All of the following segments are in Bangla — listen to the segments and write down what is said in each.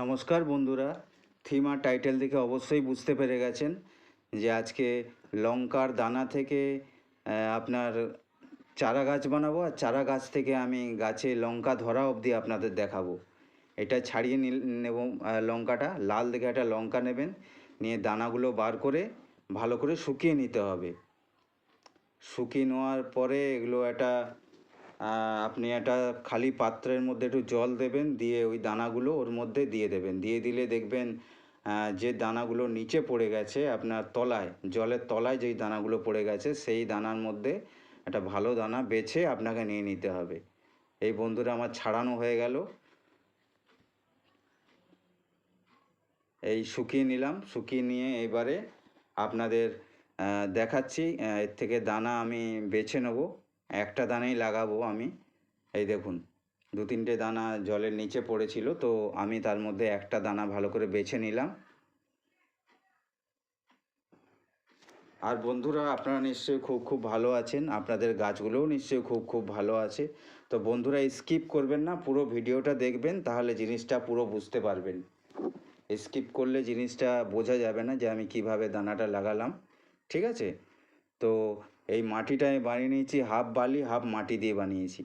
নমস্কার বন্ধুরা। থিম টাইটেল দেখে অবশ্যই বুঝতে পেরে গেছেন যে আজকে লঙ্কার দানা থেকে আপনার চারা গাছ বানাবো আর চারা গাছ থেকে আমি গাছে লঙ্কা ধরা অবধি আপনাদের দেখাবো। এটা ছাড়িয়ে নেব লঙ্কাটা। লাল দেখে একটা লঙ্কা নেবেন, নিয়ে দানাগুলো বার করে ভালো করে শুকিয়ে নিতে হবে। শুকিয়ে নেওয়ার পরে এগুলো একটা আপনি একটা খালি পাত্রের মধ্যে একটু জল দেবেন, দিয়ে ওই দানাগুলো ওর মধ্যে দিয়ে দেবেন। দিয়ে দিলে দেখবেন যে দানাগুলো নিচে পড়ে গেছে আপনার তলায়, জলের তলায় যেই দানাগুলো পড়ে গেছে, সেই দানার মধ্যে একটা ভালো দানা বেছে আপনাকে নিয়ে নিতে হবে। এই বন্ধুরা আমার ছাড়ানো হয়ে গেল। এই শুকিয়ে নিলাম, শুকিয়ে নিয়ে এবারে আপনাদের দেখাচ্ছি এর থেকে দানা আমি বেছে নেব। একটা দানাই লাগাবো আমি। এই দেখুন, দু তিনটে দানা জলের নিচে পড়েছিল, তো আমি তার মধ্যে একটা দানা ভালো করে বেছে নিলাম। আর বন্ধুরা, আপনারা নিশ্চয়ই খুব খুব ভালো আছেন। আপনাদের গাছগুলোও নিশ্চয়ই খুব খুব ভালো আছে। তো বন্ধুরা, স্কিপ করবেন না, পুরো ভিডিওটা দেখবেন, তাহলে জিনিসটা পুরো বুঝতে পারবেন। স্কিপ করলে জিনিসটা বোঝা যাবে না যে আমি কীভাবে দানাটা লাগালাম। ঠিক আছে? তো এই মাটিটা আমি বানিয়ে নিয়েছি, হাফ বালি, হাফ মাটি দিয়ে বানিয়েছি।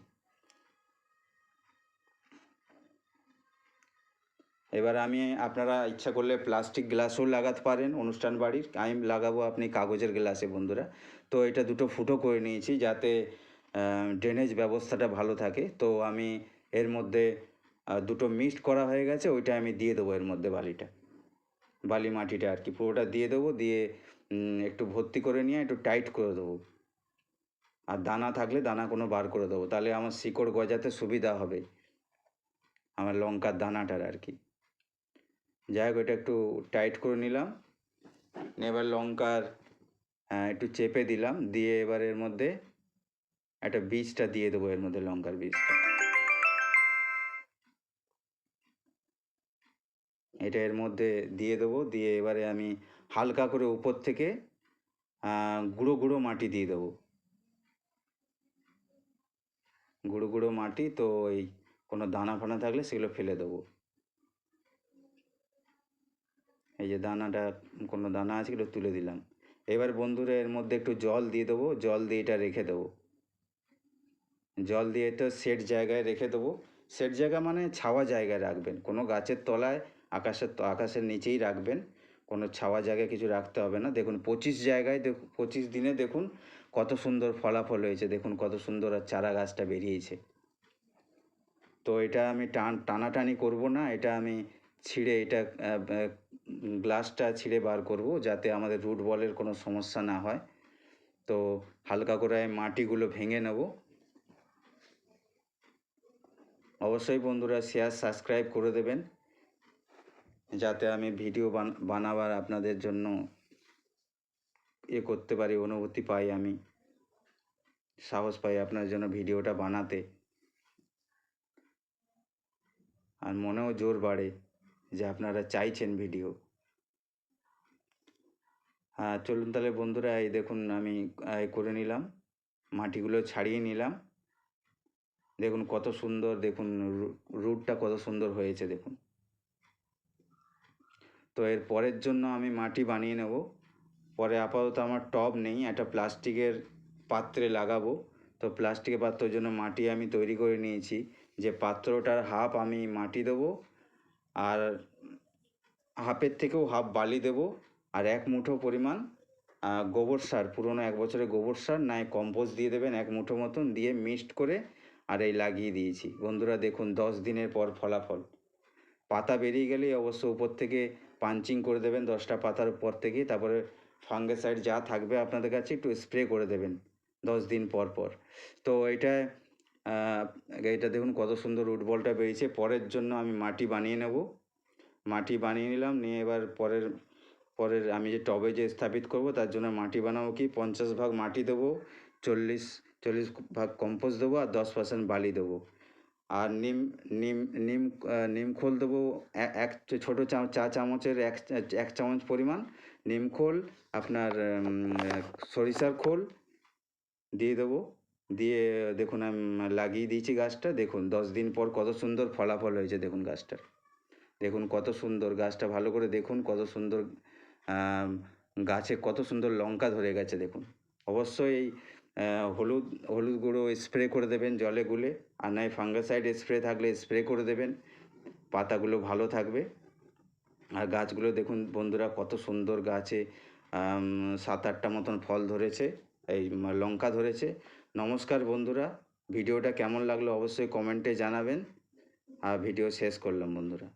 এবার আমি, আপনারা ইচ্ছা করলে প্লাস্টিক গ্লাসও লাগাতে পারেন, অনুষ্ঠান বাড়ির। আমি লাগাবো আপনি কাগজের গ্লাসে বন্ধুরা। তো এটা দুটো ফুটো করে নিয়েছি যাতে ড্রেনেজ ব্যবস্থাটা ভালো থাকে। তো আমি এর মধ্যে দুটো মিক্সড করা হয়ে গেছে, ওইটা আমি দিয়ে দেবো এর মধ্যে বালিটা। বালি মাটিটা আর কি, পুরোটা দিয়ে দেবো, দিয়ে একটু ভর্তি করে নিয়ে একটু টাইট করে দেবো। আর দানা থাকলে দানা কোনো বার করে দেবো। তাহলে আমার শিকড় গজাতে সুবিধা হবে। আমার লঙ্কার দানাটার আর কি। যাই হোক, এটা একটু টাইট করে নিলাম। এবার লঙ্কার একটু চেপে দিলাম। দিয়ে এবার এর মধ্যে একটা বীজটা দিয়ে দেবো এর মধ্যে লঙ্কার বীজটা। এটা এর মধ্যে দিয়ে দেবো। দিয়ে এবারে আমি হালকা করে উপর থেকে গুঁড়ো গুঁড়ো মাটি দিয়ে দেবো। গুঁড়ো গুঁড়ো মাটি, তো ওই কোনো দানা ফানা থাকলে সেগুলো ফেলে দেবো। এই যে দানাটা, কোনো দানা আছে এগুলো তুলে দিলাম। এবার বন্ধুরা, এর মধ্যে একটু জল দিয়ে দেবো। জল দিয়ে এটা রেখে দেবো। জল দিয়ে তো সেট জায়গায় রেখে দেবো। সেট জায়গা মানে ছাওয়া জায়গায় রাখবেন। কোনো গাছের তলায়, আকাশের আকাশের নিচেই রাখবেন। কোনো ছাওয়া জায়গায় কিছু রাখতে হবে না। দেখুন, পঁচিশ জায়গায় দেখুন, পঁচিশ দিনে দেখুন কত সুন্দর ফলাফল হয়েছে, দেখুন কত সুন্দর আর চারা গাছটা বেরিয়েছে। তো এটা আমি টান, টানাটানি করব না, এটা আমি ছিঁড়ে এটা গ্লাসটা ছিঁড়ে বার করব যাতে আমাদের রুট বলের কোনো সমস্যা না হয়। তো হালকা করে মাটিগুলো ভেঙে নেব। অবশ্যই বন্ধুরা শেয়ার সাবস্ক্রাইব করে দেবেন, যাতে আমি ভিডিও বান- বানাবার আপনাদের জন্য এ করতে পারি, অনুভূতি পাই আমি। সাহস পাই আপনার জন্য ভিডিওটা বানাতে। আর মনেও জোর বাড়ে যে আপনারা চাইছেন ভিডিও। হ্যাঁ চলুন তাহলে বন্ধুরা, এই দেখুন আমি করে নিলাম। মাটিগুলো ছাড়িয়ে নিলাম। দেখুন কত সুন্দর, দেখুন রুটটা কত সুন্দর হয়েছে, দেখুন। তো এর পরের জন্য আমি মাটি বানিয়ে নেব। পরে আপাতত আমার টব নেই, একটা প্লাস্টিকের পাত্রে লাগাবো। তো প্লাস্টিকের পাত্রের জন্য মাটি আমি তৈরি করে নিয়েছি। যে পাত্রটার হাফ আমি মাটি দেবো আর হাফের থেকেও হাফ বালি দেবো আর এক মুঠো পরিমাণ গোবর সার, পুরনো এক বছরের গোবর সার নাই কম্পোস্ট দিয়ে দেবেন এক মুঠো মতন দিয়ে মিক্সড করে আর এই লাগিয়ে দিয়েছি। বন্ধুরা দেখুন, দশ দিনের পর ফলাফল। পাতা বেরিয়ে গেলেই অবশ্য উপর থেকে পাঞ্চিং করে দেবেন, দশটা পাতার উপর থেকে, তারপরে ফাঙ্গেসাইড যা থাকবে আপনাদের কাছে একটু স্প্রে করে দেবেন দশ দিন পর পর। তো এটা এটা দেখুন কত সুন্দর রুট বলটা বেরিয়েছে। পরের জন্য আমি মাটি বানিয়ে নেব। মাটি বানিয়ে নিলাম, নিয়ে এবার পরের পরের আমি যে টবে যে স্থাপিত করব তার জন্য মাটি বানাবো কি? পঞ্চাশ ভাগ মাটি দেবো, চল্লিশ চল্লিশ ভাগ কম্পোস্ট দেবো আর দশ পার্সেন্ট বালি দেবো। আর নিম নিম নিম আহ, নিম খোল দেবো এক ছোটো চা চামচের এক এক চামচ পরিমাণ নিম খোল আপনার সরিষার খোল দিয়ে দেবো। দিয়ে দেখুন আমি লাগিয়ে দিয়েছি গাছটা। দেখুন দশ দিন পর কত সুন্দর ফলাফল হয়েছে দেখুন গাছটার। দেখুন কত সুন্দর গাছটা ভালো করে দেখুন কত সুন্দর গাছে কত সুন্দর লঙ্কা ধরে গেছে দেখুন। অবশ্যই এই হলুদ হলুদ গুঁড়ো স্প্রে করে দেবেন জলে গুলে। আর নয় ফাঙ্গাসাইড স্প্রে থাকলে স্প্রে করে দেবেন। পাতাগুলো ভালো থাকবে। আর গাছগুলো দেখুন বন্ধুরা কত সুন্দর গাছে সাত আটটা মতন ফল ধরেছে, এই লঙ্কা ধরেছে। নমস্কার বন্ধুরা, ভিডিওটা কেমন লাগল অবশ্যই কমেন্টে জানাবেন। আর ভিডিও শেষ করলাম বন্ধুরা।